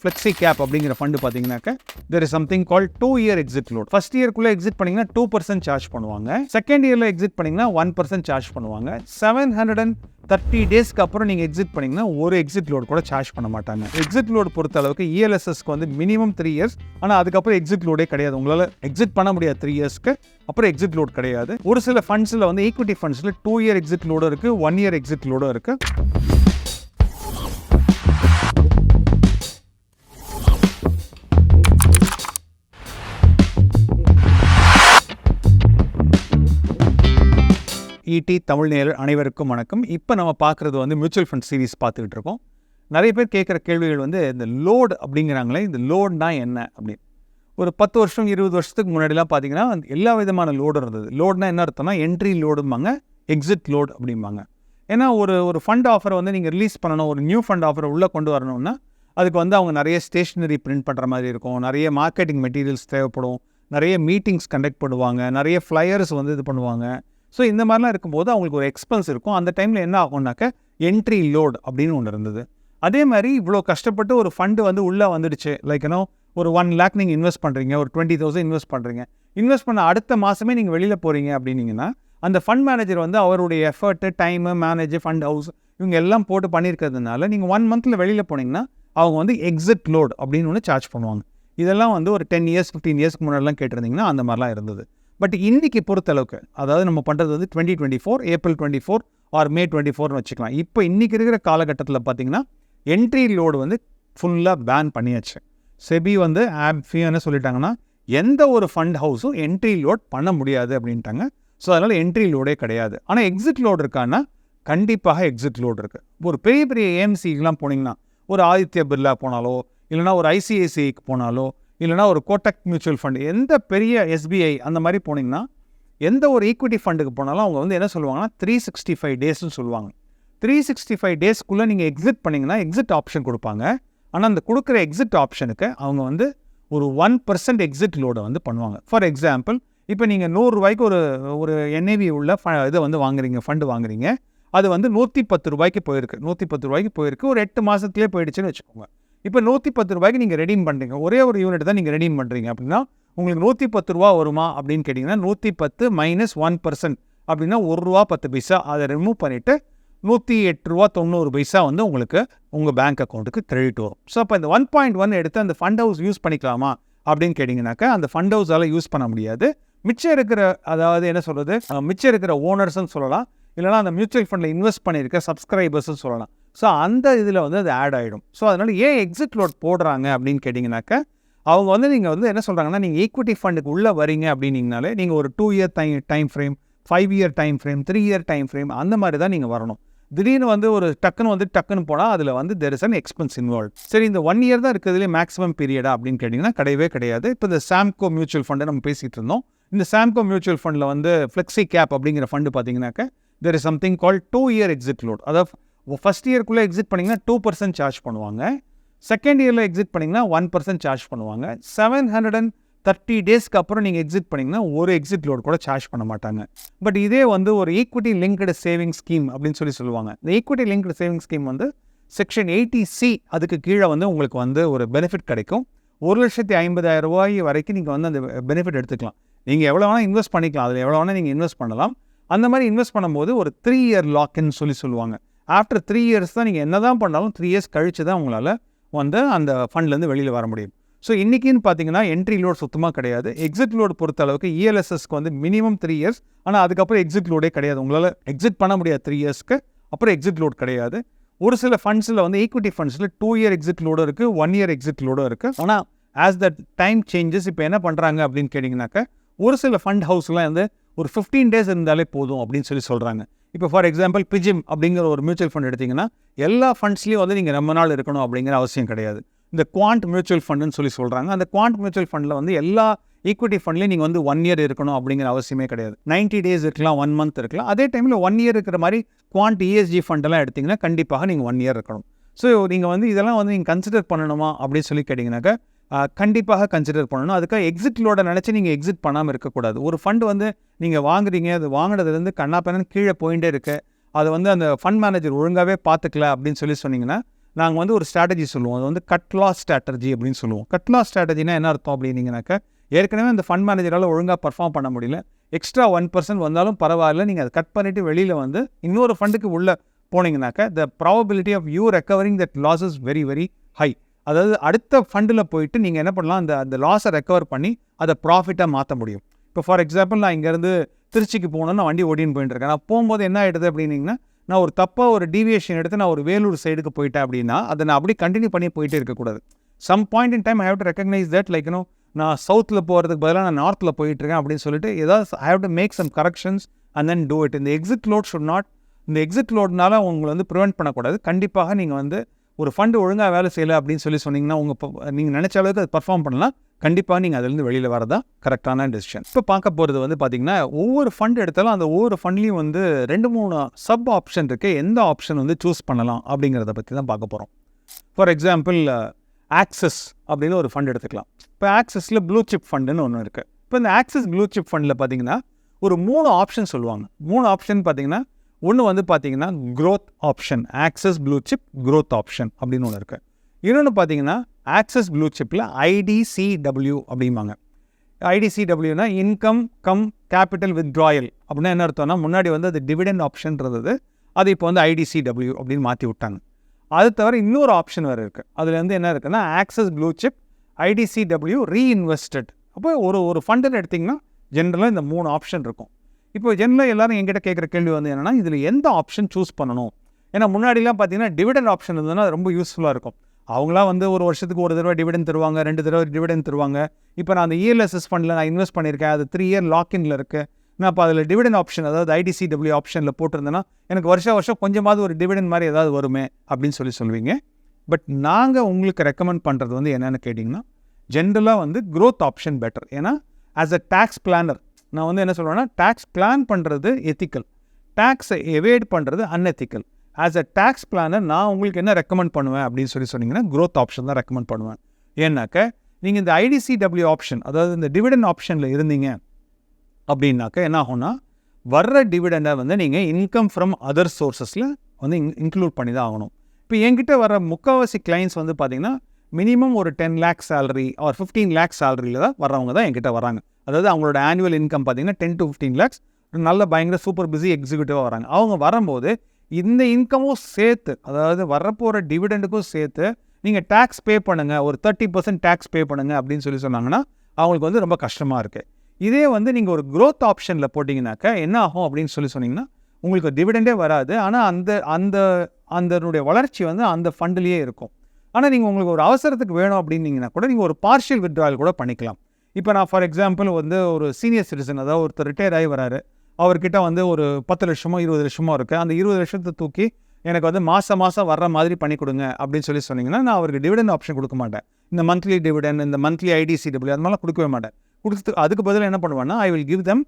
Flexi cap அப்படிங்கிற fund பார்த்தீங்கன்னாக்க there is something call two year exit load first இயர்க்குள்ளே exit பண்ணிங்கன்னா two percent charge பண்ணுவாங்க. Second இயரில் exit பண்ணிங்கன்னா ஒன் பர்சன்ட் சார்ஜ் பண்ணுவாங்க. செவன் ஹண்ட்ரட் அண்ட் தேர்ட்டி டேஸ்க்கு அப்புறம் நீங்கள் எக்ஸிட் பண்ணிங்கன்னா ஒரு எக்ஸிட் லோட் கூட சார்ஜ் பண்ண மாட்டாங்க. எக்ஸிட் லோட் பொறுத்த அளவுக்கு இஎல்எஸ்எஸ்க்கு வந்து மினிமம் த்ரீ இயர்ஸ் ஆனால் அதுக்கப்புறம் எக்ஸிட் லோடே கிடையாது. உங்களால் எக்ஸிட் பண்ண முடியாது த்ரீ இயர்ஸ்க்கு அப்புறம் எக்ஸிட் லோட் கிடையாது. ஒரு சில ஃபண்ட்ஸில் வந்து ஈக்விட்டி ஃபண்ட்ஸில் டூ இயர் எக்ஸிட் லோடும் இருக்குது ஒன் இயர் எக்ஸிட் லோடும் இருக்குது இடி தமிழ் நேயர் அனைவருக்கும் வணக்கம். இப்போ நம்ம பார்க்குறது வந்து மியூச்சுவல் ஃபண்ட் சீரிஸ் பார்த்துக்கிட்டு இருக்கோம். நிறைய பேர் கேட்குற கேள்விகள் வந்து இந்த லோடு அப்படிங்கிறாங்களே இந்த லோடுனா என்ன அப்படின்னு. ஒரு பத்து வருஷம் இருபது வருஷத்துக்கு முன்னாடிலாம் பார்த்தீங்கன்னா எல்லா விதமான லோடும் இருந்தது. லோடுனா என்ன அர்த்தம்னா என்ட்ரி லோடும்பாங்க எக்ஸிட் லோடு அப்படிம்பாங்க. ஏன்னா ஒரு ஒரு ஃபண்ட் ஆஃபரை வந்து நீங்கள் ரிலீஸ் பண்ணணும் ஒரு நியூ ஃபண்ட் ஆஃபரை உள்ளே கொண்டு வரணும்னா அதுக்கு வந்து அவங்க நிறைய ஸ்டேஷ்னரி பிரிண்ட் பண்ணுற மாதிரி இருக்கும். நிறைய மார்க்கெட்டிங் மெட்டீரியல்ஸ் தேவைப்படும். நிறைய மீட்டிங்ஸ் கண்டக்ட் பண்ணுவாங்க. நிறைய ஃப்ளையர்ஸ் வந்து இது பண்ணுவாங்க. ஸோ இந்த மாதிரிலாம் இருக்கும்போது அவங்களுக்கு ஒரு எக்ஸ்பென்ஸ் இருக்கும். அந்த டைமில் என்ன ஆகும்னாக்க என்ட்ரி லோட் அப்படின்னு ஒன்று இருந்தது. அதே மாதிரி இவ்வளோ கஷ்டப்பட்டு ஒரு ஃபண்டு வந்து உள்ளே வந்துடுச்சு. லைக் ஏன்னோ ஒரு ஒன் லேக் நீங்கள் இன்வெஸ்ட் பண்ணுறீங்க ஒரு டுவெண்ட்டி தௌசண்ட் இன்வெஸ்ட் பண்ணுறீங்க இன்வெஸ்ட் பண்ண அடுத்த மாதமே நீங்கள் வெளியில் போகிறீங்க அப்படின்னீங்கன்னா அந்த ஃபண்ட் மேனேஜர் வந்து அவருடைய effort time manage fund house இவங்க எல்லாம் போட்டு பண்ணியிருக்கிறதுனால நீங்கள் ஒன் மந்தில் வெளியில் போனீங்கன்னா அவங்க வந்து எக்ஸிட் லோட் அப்படின்னு ஒன்று சார்ஜ் பண்ணுவாங்க. இதெல்லாம் வந்து ஒரு டென் இயர்ஸ் ஃபிஃப்டீன் இயர்ஸ்க்கு முன்னாடிலாம் கேட்டிருந்தீங்கன்னா அந்த மாதிரிலாம் இருந்தது. பட் இன்னைக்கு பொறுத்தளவுக்கு அதாவது நம்ம பண்ணுறது வந்து twenty twenty four April twenty four or May twenty ஃபோர்னு வச்சுக்கலாம். இப்போ இன்றைக்கி இருக்கிற காலகட்டத்தில் பார்த்தீங்கன்னா என்ட்ரி லோடு வந்து ஃபுல்லாக பேன் பண்ணியாச்சு. செபி வந்து ஆப் ஃபியூன்னு சொல்லிட்டாங்கன்னா எந்த ஒரு ஃபண்ட் ஹவுஸும் என்ட்ரி லோட் பண்ண முடியாது அப்படின்ட்டாங்க. ஸோ அதனால் என்ட்ரி லோடே கிடையாது. ஆனால் எக்ஸிட் லோடு இருக்கான்னா கண்டிப்பாக எக்ஸிட் லோடு இருக்குது ஒரு பெரிய பெரிய ஏஎம்சிக்கெலாம் போனீங்கன்னா ஒரு ஆதித்ய பிர்லா போனாலோ இல்லைனா ஒரு ஐசிஐசிஐக்கு போனாலோ இல்லைனா ஒரு கோட்டக் மியூச்சுவல் ஃபண்டு எந்த பெரிய எஸ்பிஐ அந்த மாதிரி போனீங்கன்னா எந்த ஒரு ஈக்விட்டி ஃபண்டுக்கு போனாலும் அவங்க வந்து என்ன சொல்லுவாங்கன்னா த்ரீ சிக்ஸ்டி ஃபைவ் டேஸ்னு சொல்லுவாங்க. த்ரீ சிக்ஸ்டி ஃபைவ் டேஸ்க்குள்ளே நீங்கள் எக்ஸிட் பண்ணிங்கன்னா எக்ஸிட் ஆப்ஷன் கொடுப்பாங்க. ஆனால் அந்த கொடுக்குற எக்ஸிட் ஆப்ஷனுக்கு அவங்க வந்து ஒரு ஒன் பர்சன்ட் எக்ஸிட் லோடை வந்து பண்ணுவாங்க. ஃபார் எக்ஸாம்பிள் இப்போ நீங்கள் நூறுரூவாய்க்கு ஒரு ஒரு என்ஏவி உள்ள ஃப இதை வந்து வாங்குறீங்க ஃபண்டு வாங்குறீங்க. அது வந்து நூற்றி பத்து ரூபாய்க்கு போயிருக்கு. நூற்றி பத்து ரூபாய்க்கு போயிருக்கு. ஒரு எட்டு மாதத்துலேயே போயிடுச்சுன்னு வச்சுக்கோங்க. இப்போ நூற்றி பத்து ரூபாய்க்கு நீங்கள் ரெடீம் பண்ணுறீங்க ஒரே ஒரு யூனிட் தான் நீங்கள் ரெடீம் பண்ணுறீங்க அப்படின்னா உங்களுக்கு நூற்றி பத்து ரூபா வருமா அப்படின்னு கேட்டிங்கன்னா நூற்றி பத்து மைனஸ் ஒன் பர்சன்ட் அப்படின்னா ஒரு ரூபா பத்து பைசா. அதை ரிமூவ் பண்ணிவிட்டு நூற்றி எட்டு ரூபா தொண்ணூறு பைசா வந்து உங்களுக்கு உங்கள் பேங்க் அக்கௌண்ட்டுக்கு கிரெடிட் வரும். ஸோ அப்போ இந்த ஒன் பாயிண்ட் ஒன் எடுத்து அந்த ஃபண்ட் ஹவுஸ் யூஸ் பண்ணிக்கலாமா அப்படின்னு கேட்டிங்கனாக்கா அந்த ஃபண்ட் ஹவுஸால் யூஸ் பண்ண முடியாது. மிச்சம் இருக்கிற அதாவது என்ன சொல்கிறது மிச்சம் இருக்கிற ஓனர்ஸ்ன்னு சொல்லலாம். இல்லைனா அந்த மியூச்சுவல் ஃபண்டில் இன்வெஸ்ட் பண்ணியிருக்க சப்ஸ்கிரைபர்ஸ்ன்னு சொல்லலாம். ஸோ அந்த இதில் வந்து அது ஆட் ஆகிடும் ஸோ அதனால் ஏன் எக்ஸிட் லோட் போடுறாங்க அப்படின்னு கேட்டிங்கனாக்கா அவங்க வந்து நீங்கள் வந்து என்ன சொல்கிறாங்கன்னா நீங்கள் ஈக்விட்டி ஃபண்டுக்கு உள்ளே வரீங்க அப்படின்னீங்கனாலே நீங்கள் ஒரு two year time time frame five year time frame three year time frame அந்த மாதிரி தான் நீங்கள் வரணும். திடீர்னு வந்து ஒரு டக்குன்னு வந்து டக்குன்னு போனால் அதில் வந்து there is an expense involve சரி இந்த ஒன் இயர் தான் இருக்கிறதுலே மேக்ஸிமம் பீரியடா அப்படின்னு கேட்டிங்கன்னா கிடையவே கிடையாது. இப்போ இந்த சாம்கோ மியூச்சுவல் ஃபண்டை நம்ம பேசிகிட்டு இருந்தோம். இந்த சாம்கோ மியூச்சுவல் ஃபண்டில் வந்து ஃப்ளெக்ஸி கேப் அப்படிங்கிற ஃபண்டு பார்த்தீங்கன்னாக்க there is something call two year exit load அதாவது ஃபஸ்ட் இயர்க்குள்ளே எக்ஸிட் பண்ணிங்கன்னா டூ பர்சன்ட் சார்ஜ் பண்ணுவாங்க. செகண்ட் இயரில் எக்ஸிட் பண்ணிங்கன்னா ஒன் பர்சன்ட் சார்ஜ் பண்ணுவாங்க. செவன் ஹண்ட்ரட் அண்ட் தேர்ட்டி டேஸ்க்கு அப்புறம் நீங்கள் எக்ஸிட் பண்ணிங்கன்னா ஒரு எக்ஸிட் லோடு கூட சார்ஜ் பண்ண மாட்டாங்க. பட் இதே வந்து ஒரு ஈக்விட்டி லிங்க்டு சேவிங் ஸ்கீம் அப்படின்னு சொல்லி சொல்லுவாங்க. இந்த ஈக்விட்டி லிங்க்டு சேவிங் ஸ்கீம் வந்து செக்ஷன் எயிட்டி சி அதுக்கு கீழே வந்து உங்களுக்கு வந்து ஒரு பெனிஃபிட் கிடைக்கும். ஒரு லட்சத்தி ஐம்பதாயிரம் ரூபாய் வரைக்கும் நீங்கள் வந்து அந்த பெனிஃபிட் எடுத்துக்கலாம். நீங்கள் எவ்வளோ வேணால் இன்வெஸ்ட் பண்ணிக்கலாம். அதில் எவ்வளோ வேணால் நீங்கள் இன்வெஸ்ட் பண்ணலாம். அந்த மாதிரி இன்வெஸ்ட் பண்ணும்போது ஒரு த்ரீ இயர் லாக்னு சொல்லி சொல்லுவாங்க. ஆஃப்டர் த்ரீ இயர்ஸ் தான் நீங்கள் என்ன தான் பண்ணாலும் த்ரீ இயர்ஸ் கழிச்சு தான் உங்களால் வந்து அந்த ஃபண்ட்லேருந்து வெளியில் வர முடியும். ஸோ இன்றைக்கின்னு பார்த்தீங்கன்னா என்ட்ரி லோடு சுத்தமாக கிடையாது. எக்ஸிட் லோடு பொறுத்த அளவுக்கு இஎல்எஸ்எஸ்க்கு வந்து மினிமம் த்ரீ இயர்ஸ் ஆனால் அதுக்கப்புறம் எக்ஸிட் லோடே கிடையாது. உங்களால் எக்ஸிட் பண்ண முடியாது த்ரீ இயர்ஸ்க்கு அப்புறம் எக்ஸிட் லோட் கிடையாது. ஒரு சில ஃபண்ட்ஸில் வந்து ஈக்விட்டி ஃபண்ட்ஸில் டூ இயர் எக்ஸிட் லோடும் இருக்குது ஒன் இயர் எக்ஸிட் லோடும் இருக்குது ஆனால் ஆஸ் தட் டைம் சேஞ்சஸ் இப்போ என்ன பண்ணுறாங்க அப்படின்னு கேட்டிங்கனாக்கா ஒரு சில ஃபண்ட் ஹவுஸ்லாம் வந்து ஒரு ஃபிஃப்டீன் டேஸ் இருந்தாலே போதும் அப்படின்னு சொல்லி சொல்கிறாங்க இப்போ ஃபார் எக்ஸாம்பிள் பிஜிம் அப்படிங்கிற ஒரு மியூச்சுவல் ஃபண்ட் எடுத்திங்கன்னா எல்லா ஃபண்ட்ஸ்லேயும் வந்து நீங்கள் ரொம்ப நாள் இருக்கணும் அப்படிங்கிற அவசியம் கிடையாது. இந்த குவாண்ட் மியூச்சுவல் ஃபண்டுன்னு சொல்லி சொல்கிறாங்க அந்த குவாண்ட் மியூச்சுவல் ஃபண்டில் வந்து எல்லா ஈக்விட்டி ஃபண்ட்லேயும் நீங்கள் வந்து ஒன் இயர் இருக்கணும் அப்படிங்கிற அவசியமே கிடையாது. 90 டேஸ் இருக்கலாம் ஒன் மந்த் இருக்கலாம். அதே டைமில் ஒன் இயர் இருக்கிற மாதிரி குவாண்ட் இஎஸ்ஜி ஃபண்டெல்லாம் எடுத்திங்கன்னா கண்டிப்பாக நீங்கள் ஒன் இயர் இருக்கணும். ஸோ நீங்கள் வந்து இதெல்லாம் வந்து நீங்கள் கன்சிடர் பண்ணணுமா அப்படின்னு சொல்லி கேட்டிங்கனாக்கா கண்டிப்பாக கன்சிடர் பண்ணணும். அதுக்காக எக்ஸிட்லோட நினச்சி நீங்கள் எக்ஸிட் பண்ணாமல் இருக்கக்கூடாது. ஒரு ஃபண்ட் வந்து நீங்கள் வாங்குறீங்க அது வாங்கினதுலேருந்து கண்ணா கீழே போயிட்டே இருக்கு. அதை வந்து அந்த ஃபண்ட் மேனேஜர் ஒழுங்காகவே பார்த்துக்கல அப்படின்னு சொல்லி சொன்னீங்கன்னா நாங்கள் வந்து ஒரு ஸ்ட்ராட்டஜி சொல்லுவோம். அது வந்து கட்லா ஸ்ட்ராட்டஜி அப்படின்னு சொல்லுவோம். கட்லா ஸ்ட்ராட்டஜினா என்ன அர்த்தம் அப்படின்னீங்கனாக்கா ஏற்கனவே அந்த ஃபண்ட் மேனேஜரால் ஒழுங்காக பர்ஃபார்ம் பண்ண முடியல. எக்ஸ்ட்ரா ஒன் பர்சன்ட் வந்தாலும் பரவாயில்ல. நீங்கள் அதை கட் பண்ணிவிட்டு வெளியில் வந்து இன்னொரு ஃபண்டுக்கு உள்ளே போனீங்கனாக்கா the probability of you recovering that loss is very very high அதாவது அடுத்த ஃபண்டில் போயிட்டு நீங்கள் என்ன பண்ணலாம்? அந்த அந்த லாஸை ரெக்கவர் பண்ணி அதை ப்ராஃபிட்டாக மாற்ற முடியும். இப்போ ஃபார் எக்ஸாம்பிள் நான் இங்கேருந்து திருச்சிக்கு போகணும்னு நான் வண்டி ஓடின்னு போயிட்டு இருக்கேன். நான் போகும்போது என்ன ஆகிடுது அப்படின்னிங்கன்னா நான் ஒரு தப்பாக ஒரு டீவியேஷன் எடுத்து நான் ஒரு வேலூர் சைடுக்கு போயிட்டேன் அப்படின்னா அதை நான் அப்படியே கண்டினியூ பண்ணி போயிட்டே இருக்கக்கூடாது. Some point in time I have to recognise that like you know நான் சவுத்தில் போகிறதுக்கு பதிலாக நான் நார்த்தில் போயிட்டுருக்கேன் அப்படின்னு சொல்லிட்டு ஏதாவது I have to make some corrections and then do it இந்த எக்ஸிட் லோட் ஷுட் நாட் இந்த எக்ஸிட் லோட்னால உங்களை வந்து ப்ரிவெண்ட் பண்ணக்கூடாது. கண்டிப்பாக நீங்கள் வந்து ஒரு ஃபண்டு ஒழுங்காக வேலை செய்யலை அப்படின்னு சொல்லி சொன்னீங்கன்னா உங்கள் நீங்கள் நினச்ச அளவுக்கு அது பர்ஃபார்ம் பண்ணலாம். கண்டிப்பாக நீங்கள் அதுலேருந்து வெளியில் வரதான் கரெக்டான டெசிஷன் இப்போ பார்க்க போகிறது வந்து பார்த்தீங்கன்னா ஒவ்வொரு ஃபண்ட் எடுத்தாலும் அந்த ஒவ்வொரு ஃபண்ட்லேயும் வந்து ரெண்டு மூணு சப் ஆப்ஷன் இருக்குது எந்த ஆப்ஷன் வந்து சூஸ் பண்ணலாம் அப்படிங்கிறத பற்றி தான் பார்க்க போகிறோம் ஃபார் எக்ஸாம்பிள் ஆக்சஸ் அப்படின்னு ஒரு ஃபண்ட் எடுத்துக்கலாம். இப்போ ஆக்சஸில் ப்ளூ சிப் ஃபண்டுன்னு ஒன்று இருக்குது இப்போ இந்த ஆக்சஸ் ப்ளூ சிப் ஃபண்டில் பார்த்தீங்கன்னா ஒரு மூணு ஆப்ஷன் சொல்லுவாங்க. மூணு ஆப்ஷன் பார்த்தீங்கன்னா ஒன்று வந்து பார்த்தீங்கன்னா growth option Axis blue chip growth option அப்படின்னு ஒன்று இருக்குது இன்னொன்று பார்த்தீங்கன்னா ஆக்சஸ் ப்ளூ சிப்பில் ஐடிசிடபிள்யூ அப்படிம்பாங்க. ஐடிசிடபிள்யூனா இன்கம் கம் கேபிட்டல் வித்ட்ராயல் அப்படின்னா என்ன அர்த்தம்னா முன்னாடி வந்து அது டிவிடெண்ட் ஆப்ஷன் இருந்தது. அது இப்போ வந்து ஐடிசிடபிள்யூ அப்படின்னு மாற்றி விட்டாங்க. அது தவிர இன்னொரு ஆப்ஷன் வேறு இருக்குது அதில் வந்து என்ன இருக்குன்னா Axis blue chip IDCW reinvested அப்போ ஒரு ஒரு ஃபண்டுன்னு எடுத்திங்கன்னா ஜென்ரலாக இந்த மூணு ஆப்ஷன் இருக்கும். இப்போ ஜென்ரலாக எல்லாரும் எங்கிட்ட கேட்குற கேள்வி வந்து என்னென்னா இதில் எந்த ஆப்ஷன் சூஸ் பண்ணணும்? ஏன்னா முன்னாடிலாம் பார்த்தீங்கன்னா டிவிடெண்ட் ஆப்ஷன் இருந்ததுன்னா ரொம்ப யூஸ்ஃபுல்லாக இருக்கும். அவங்களாம் வந்து ஒரு வருஷத்துக்கு ஒரு தடவை டிவிடெண்ட் தருவாங்க ரெண்டு தடவை டிவிடெண்ட் தருவாங்க. இப்போ நான் அந்த இஎல்எஸ்எஸ் ஃபண்டில் நான் இன்வெஸ்ட் பண்ணியிருக்கேன். அது த்ரீ இயர் லாக்இனில் இருக்குது நான் இப்போ அதில் டிவிடெண்ட் ஆப்ஷன் அதாவது ஐடிசி டபிள்யூ ஆப்ஷனில் போட்டிருந்தேன்னா எனக்கு வருஷம் வருஷம் கொஞ்சமாவது ஒரு டிவிடெண்ட் மாதிரி ஏதாவது வருமே அப்படின்னு சொல்லி சொல்லுவீங்க. பட் நாங்கள் உங்களுக்கு ரெக்கமெண்ட் பண்ணுறது வந்து என்னென்னு கேட்டிங்கன்னா ஜென்ரலாக வந்து க்ரோத் ஆப்ஷன் பெட்டர் ஏன்னா ஆஸ் அ டேக்ஸ் பிளானர் நான் வந்து என்ன சொல்லுவேன்னா டேக்ஸ் பிளான் பண்ணுறது எத்திக்கல் டேக்ஸை எவேட் பண்ணுறது unethical as a tax planner நான் உங்களுக்கு என்ன ரெக்கமெண்ட் பண்ணுவேன் அப்படின்னு சொல்லி சொன்னீங்கன்னா க்ரோத் ஆப்ஷன் தான் ரெக்கமெண்ட் பண்ணுவேன். ஏன்னாக்க நீங்கள் இந்த ஐடிசிடபிள்யூ ஆப்ஷன் அதாவது இந்த டிவிடெண்ட் ஆப்ஷனில் இருந்தீங்க அப்படின்னாக்க என்ன ஆகும்னா வர்ற டிவிடெண்டை வந்து நீங்கள் இன்கம் ஃப்ரம் அதர் சோர்ஸஸில் வந்து இன்க்ளூட் பண்ணி தான் ஆகணும். இப்போ என்கிட்ட வர முக்கால்வாசி கிளைண்ட்ஸ் வந்து பார்த்திங்கன்னா மினிமம் ஒரு ten lakh salary or fifteen lakhs சேலரியில் தான் வர்றவங்க தான் என்கிட்ட வராங்க அதாவது அவங்களோட ஆனுவல் இன்கம் பார்த்தீங்கன்னா டென் டு ஃபிஃப்டீன் லேக்ஸ் நல்ல பயங்கர சூப்பர் பிஸி எக்ஸிக்யூட்டிவாக வராங்க. அவங்க வரும்போது இந்த இன்கமும் சேர்த்து அதாவது வரப்போகிற டிவிடெண்டுக்கும் சேர்த்து நீங்கள் டேக்ஸ் பே பண்ணுங்கள் ஒரு தேர்ட்டி பர்சன்ட் டேக்ஸ் பே பண்ணுங்கள் அப்படின்னு சொல்லி சொன்னாங்கன்னா அவங்களுக்கு வந்து ரொம்ப கஷ்டமாக இருக்குது இதே வந்து நீங்கள் ஒரு க்ரோத் ஆப்ஷனில் போட்டிங்கனாக்கா என்ன ஆகும் அப்படின்னு சொல்லி சொன்னீங்கன்னா உங்களுக்கு டிவிடெண்டே வராது. ஆனால் அந்த அந்த அதனுடைய வளர்ச்சி வந்து அந்த ஃபண்டுலேயே இருக்கும். ஆனால் நீங்கள் உங்களுக்கு ஒரு அவசரத்துக்கு வேணும் அப்படின்னீங்கன்னா கூட நீங்கள் ஒரு பார்ஷியல் வித்ட்ராயல் கூட பண்ணிக்கலாம். இப்போ நான் ஃபார் எக்ஸாம்பிள் வந்து ஒரு சீனியர் சிட்டிசன் அதாவது ஒருத்தர் ரிட்டையர் ஆகி வராரு. அவர்கிட்ட வந்து ஒரு பத்து லட்சமோ இருபது லட்சமோ இருக்குது அந்த இருபது லட்சத்தை தூக்கி எனக்கு வந்து மாதம் மாதம் வர்ற மாதிரி பண்ணி கொடுங்க அப்படின்னு சொல்லி சொன்னீங்கன்னா நான் அவருக்கு டிவிடெண்ட் ஆப்ஷன் கொடுக்க மாட்டேன். இந்த மந்த்லி டிவிடெண்ட் இந்த மந்த்லி ஐடிசிடபிள்யூ அது மாதிரிலாம் கொடுக்கவே மாட்டேன். கொடுத்து அதுக்கு பதிலாக என்ன பண்ணுவேன்னா I will give them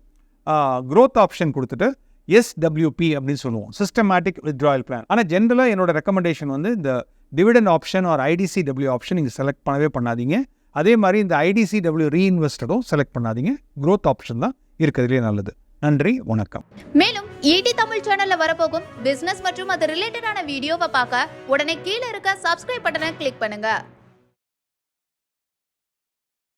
growth option கொடுத்துட்டு எஸ்டபிள்யூபி அப்படின்னு சொல்லுவோம். சிஸ்டமேட்டிக் வித்ட்ராயல் பிளான் ஆனால் ஜென்ரலாக என்னோட ரெக்கமெண்டேஷன் வந்து இந்த dividend option or IDC W option நீங்கள் செலக்ட் பண்ணவே பண்ணாதீங்க. அதே மாதிரி இந்த ஐடிசிடபிள்யூ ரீஇன்வெஸ்டடும் செலக்ட் பண்ணாதீங்க. க்ரோத் ஆப்ஷன் தான் இருக்கிறதுலே நல்லது. நன்றி வணக்கம். மேலும் ஈடி தமிழ் சேனல்ல வரப்போகும் பிசினஸ் மற்றும் அது ரிலேட்டடான வீடியோவை பார்க்க உடனே கீழே இருக்க சப்ஸ்கிரைப் பட்டனை கிளிக் பண்ணுங்க.